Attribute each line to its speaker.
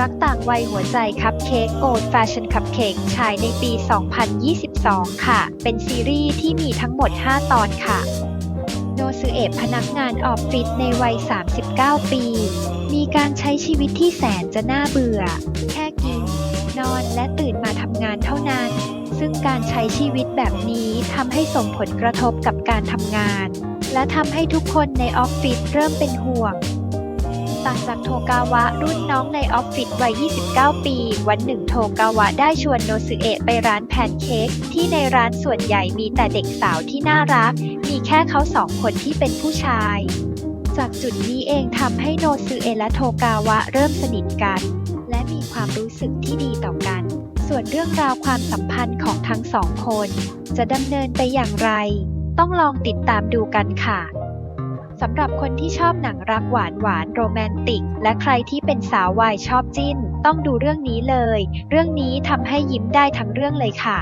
Speaker 1: รักต่างวัยหัวใจคัพเค้กโกลด์แฟชั่นคัพเค้กฉายในปี 2022 ค่ะ เป็นซีรีส์ที่มีทั้งหมด 5 ตอนค่ะ โนซือเอะพนักงานออฟฟิศในวัย 39 ปี มีการใช้ชีวิตที่แสนจะน่าเบื่อ แค่กิน นอนและตื่นมาทำงานเท่านั้น ซึ่งการใช้ชีวิตแบบนี้ทำให้ส่งผลกระทบกับการทำงาน และทำให้ทุกคนในออฟฟิศเริ่มเป็นห่วง ต่างจากโทกาวะรุ่นน้องในออฟฟิศวัย 29 ปี วันหนึ่งโทกาวะได้ชวนโนสึเอะไปร้านแพนเค้กที่ในร้านส่วนใหญ่มีแต่เด็กสาวที่น่ารัก มีแค่เขาสองคนที่เป็นผู้ชาย จากจุดนี้เองทำให้โนสึเอะและโทกาวะเริ่มสนิทกัน และมีความรู้สึกที่ดีต่อกัน ส่วนเรื่องราวความสัมพันธ์ของทั้งสองคน จะดำเนินไปอย่างไร ต้องลองติดตามดูกันค่ะ สำหรับคนที่ชอบหนังรักหวานหวานโรแมนติก และใครที่เป็นสาววายชอบจิ้น ต้องดูเรื่องนี้เลย เรื่องนี้ทำให้ยิ้มได้ทั้งเรื่องเลยค่ะ